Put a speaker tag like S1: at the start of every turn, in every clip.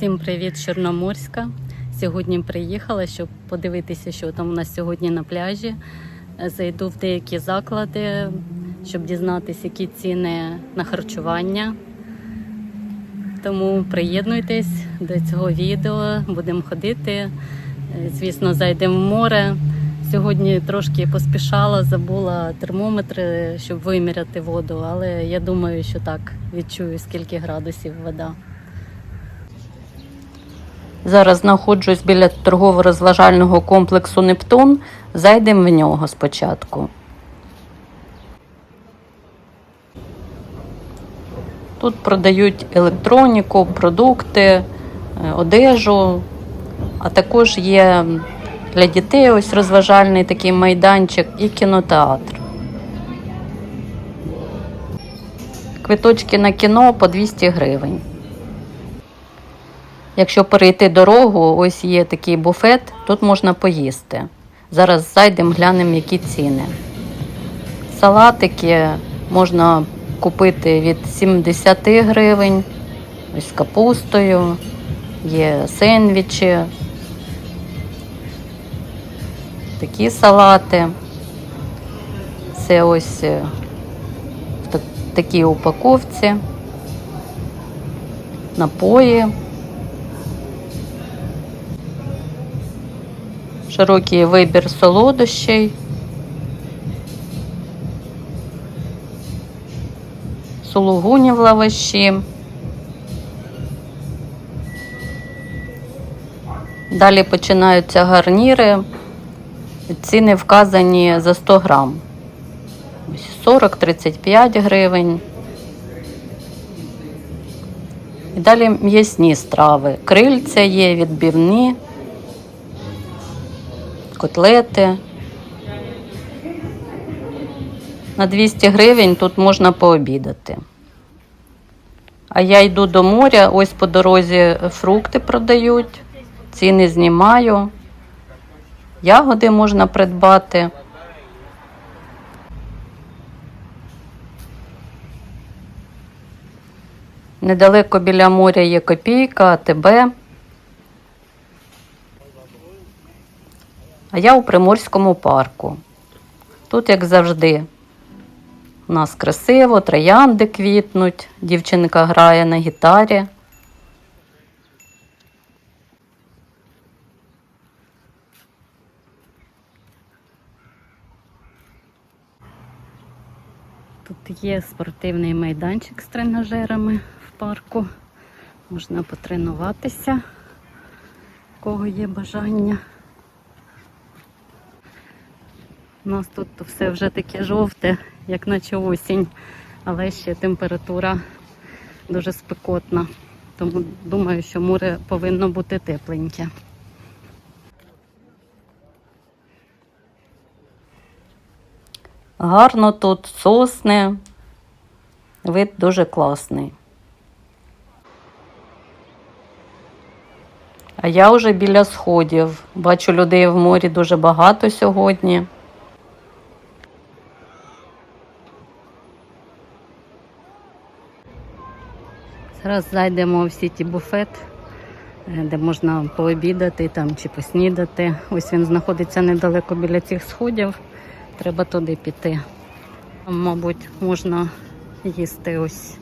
S1: Всім привіт, Чорноморська. Сьогодні приїхала, щоб подивитися, що там у нас сьогодні на пляжі. Зайду в деякі заклади, щоб дізнатися, які ціни на харчування. Тому приєднуйтесь до цього відео, будемо ходити. Звісно, зайдемо в море. Сьогодні трошки поспішала, забула термометри, щоб виміряти воду, але я думаю, що так відчую, скільки градусів вода. Зараз знаходжусь біля торгово-розважального комплексу Нептун. Зайдемо в нього спочатку. Тут продають електроніку, продукти, е, одежу, а також є для дітей ось розважальний такий майданчик і кінотеатр. Квиточки на кіно по 200 гривень. Якщо перейти дорогу, ось є такий буфет, тут можна поїсти. Зараз зайдемо, глянемо, які ціни. Салатики можна купити від 70 гривень, ось з капустою, є сендвічі, такі салати. Це ось е, в такій упаковці, напої. Широкий вибір солодощей. Сулугуні в лаваші. Далі починаються гарніри. Ціни вказані за 100 грам. 40-35 гривень. І далі м'ясні страви. Крильця є, відбивні котлети. На 200 гривень тут можна пообідати. А я йду до моря, ось по дорозі фрукти продають, ціни знімаю, ягоди можна придбати. Недалеко біля моря є копійка, АТБ. А я у Приморському парку. Тут, як завжди, у нас красиво, троянди квітнуть, дівчинка грає на гітарі. Тут є спортивний майданчик з тренажерами в парку. Можна потренуватися, у кого є бажання. У нас тут все вже таке жовте, як наче осінь, але ще температура дуже спекотна. Тому думаю, що море повинно бути тепленьке. Гарно тут сосни. Вид дуже класний. А я вже біля сходів. Бачу людей в морі дуже багато сьогодні. Зараз зайдемо в сіті буфет, е, де можна пообідати там чи поснідати. Ось він знаходиться недалеко біля цих сходів. Треба туди піти. Там, мабуть, можна їсти ось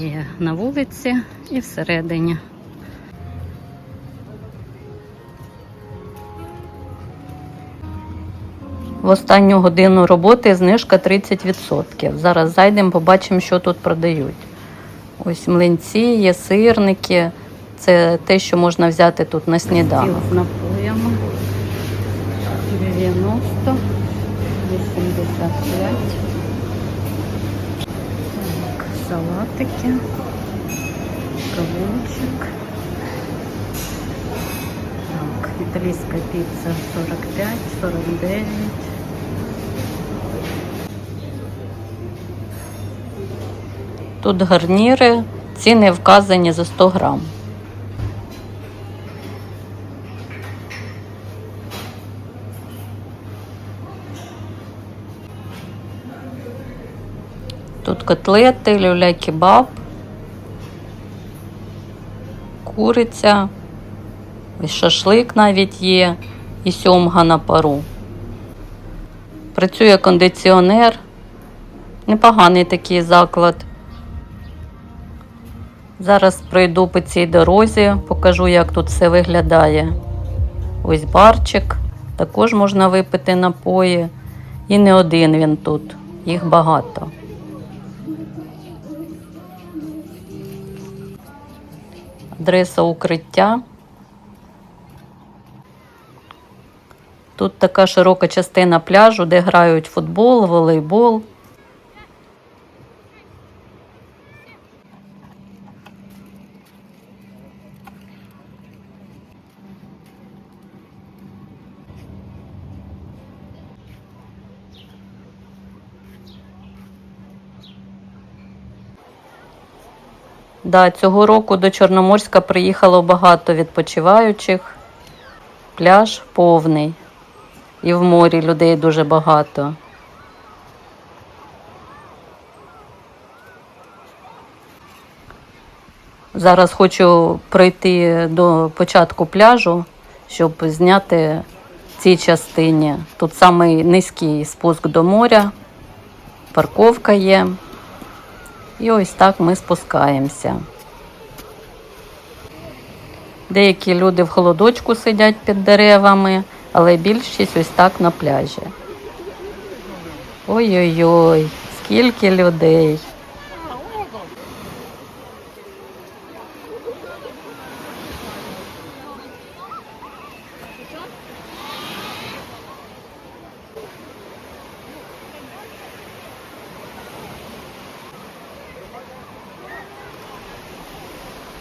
S1: і на вулиці, і всередині. В останню годину роботи знижка 30%. Зараз зайдемо, побачимо, що тут продають. Ось млинці, є сирники. Це те, що можна взяти тут на сніданок. З напоями 90, 85. Так, салатики, кавунчик. Так, італійська піца 45, 49. Тут гарніри, ціни вказані за 100 грам. Тут котлети, люля-кебаб, куриця, ось шашлик навіть є, і сьомга на пару. Працює кондиціонер. Непоганий такий заклад. Зараз пройду по цій дорозі, покажу, як тут все виглядає. Ось барчик, також можна випити напої. І не один він тут, їх багато. Адреса укриття. Тут така широка частина пляжу, де грають футбол, волейбол. Да, цього року до Чорноморська приїхало багато відпочиваючих. Пляж повний. І в морі людей дуже багато. Зараз хочу пройти до початку пляжу, щоб зняти цій частині. Тут самий низький спуск до моря, парковка є. І ось так ми спускаємося. Деякі люди в холодочку сидять під деревами, але більшість ось так на пляжі. Ой-ой-ой, скільки людей.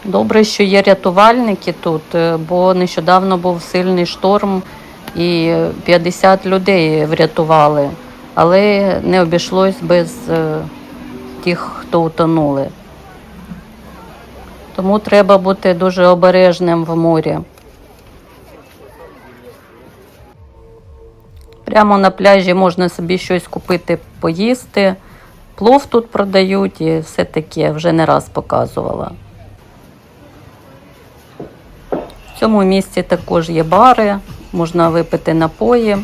S1: Добре, що є рятувальники тут, е, бо нещодавно був сильний шторм і 50 людей врятували, але не обійшлось без е, тих, хто утонули. Тому треба бути дуже обережним в морі. Прямо на пляжі можна собі щось купити, поїсти. Плов тут продають і все таке вже не раз показувала. В цьому місці також є бари, можна випити напої,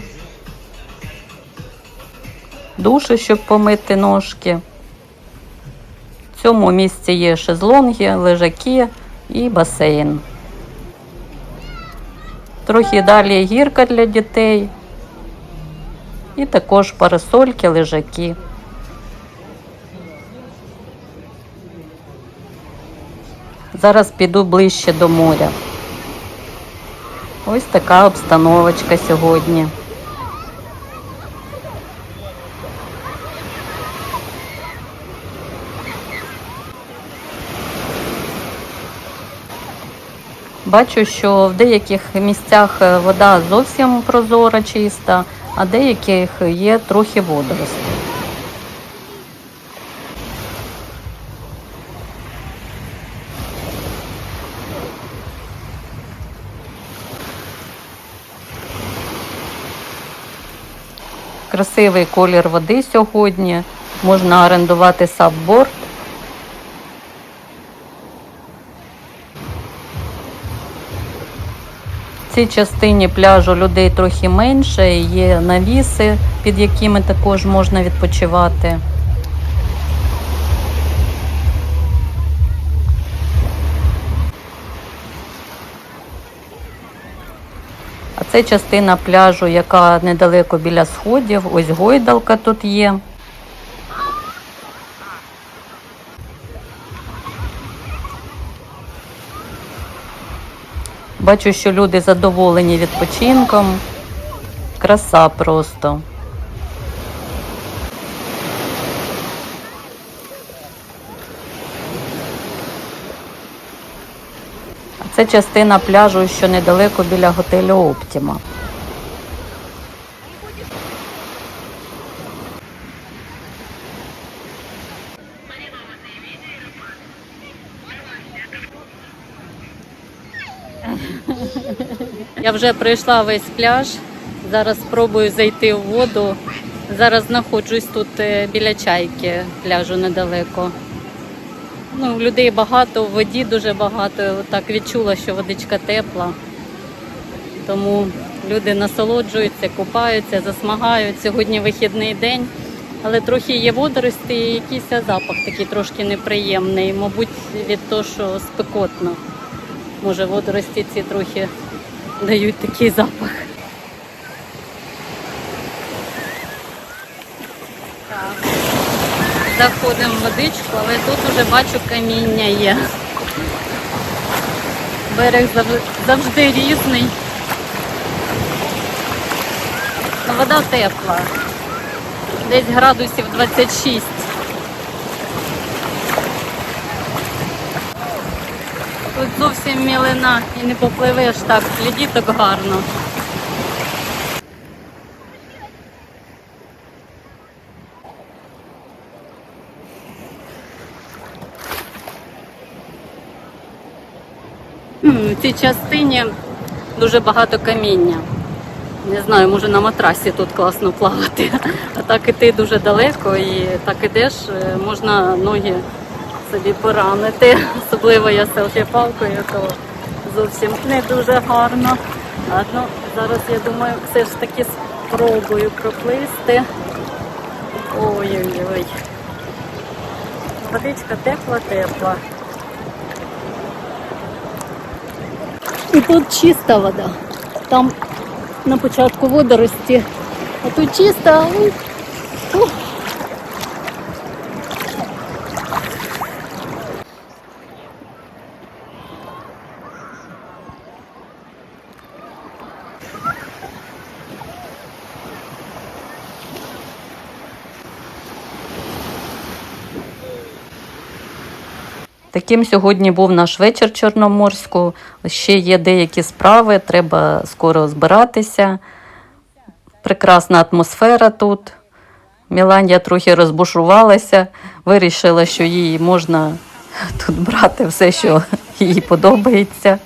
S1: душі, щоб помити ножки. В цьому місці є шезлонги, лежаки і басейн. Трохи далі гірка для дітей. І також парасольки, лежаки. Зараз піду ближче до моря. Ось така обстановочка сьогодні. Бачу, що в деяких місцях е, вода зовсім прозора, чиста, а деяких є трохи водоростей. Красивий колір води сьогодні. Можна орендувати сабборд. В цій частині пляжу людей трохи менше, є навіси, під якими також можна відпочивати. Це частина пляжу, яка недалеко біля сходів. Ось гойдалка тут є. Бачу, що люди задоволені відпочинком. Краса просто. Це частина пляжу, що недалеко біля готелю Оптіма. Я вже пройшла весь пляж. Зараз спробую зайти в воду. Зараз знаходжусь тут е, біля чайки, пляжу недалеко.
S2: Ну, людей багато, в воді дуже багато. Так відчула, що водичка тепла. Тому люди насолоджуються, купаються, засмагають. Сьогодні вихідний день, але трохи є водорості і якийсь запах такий трошки неприємний. Мабуть, від того, що спекотно. Може, водорості ці трохи дають такий запах. Заходимо в водичку, але тут уже бачу каміння є. Берег завжди різний. Ну, Вода тепла. Десь градусів 26. Тут зовсім мілина і не попливеш так, лідіток гарно. Цій частині дуже багато каміння. Не знаю, може на матрасі тут класно плавати. А так іти дуже далеко і так ідеш, е, можна ноги собі поранити. Особливо я селфі-палкою, то зовсім не дуже гарно. А, ну, зараз я думаю, все ж таки спробую проплисти. Ой-ой-ой. Водичка тепла-тепла. І тут чиста вода. Там на початку водорості. А тут чиста. Ух. Таким сьогодні був наш вечір Чорноморську. Ще є деякі справи, треба скоро збиратися. Прекрасна атмосфера тут. Міланія трохи розбушувалася, вирішила, що їй можна тут брати все, що їй подобається.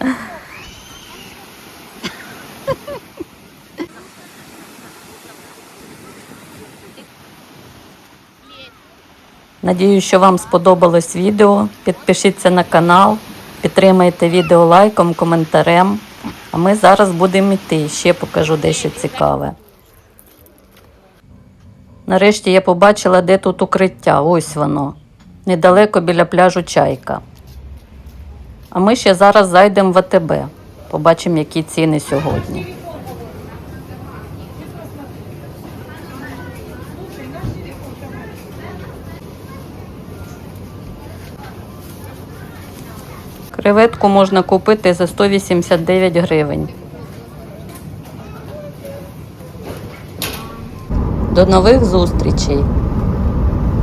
S2: Надію, що вам сподобалось відео. Підпишіться на канал, підтримайте відео лайком, коментарем. А ми зараз будемо йти. Ще покажу дещо цікаве. Нарешті я побачила, де тут укриття. Ось воно. Недалеко біля пляжу Чайка. А ми ще зараз зайдемо в АТБ. Побачимо, які ціни сьогодні. Креветку можна купити за 189 гривень. До нових зустрічей!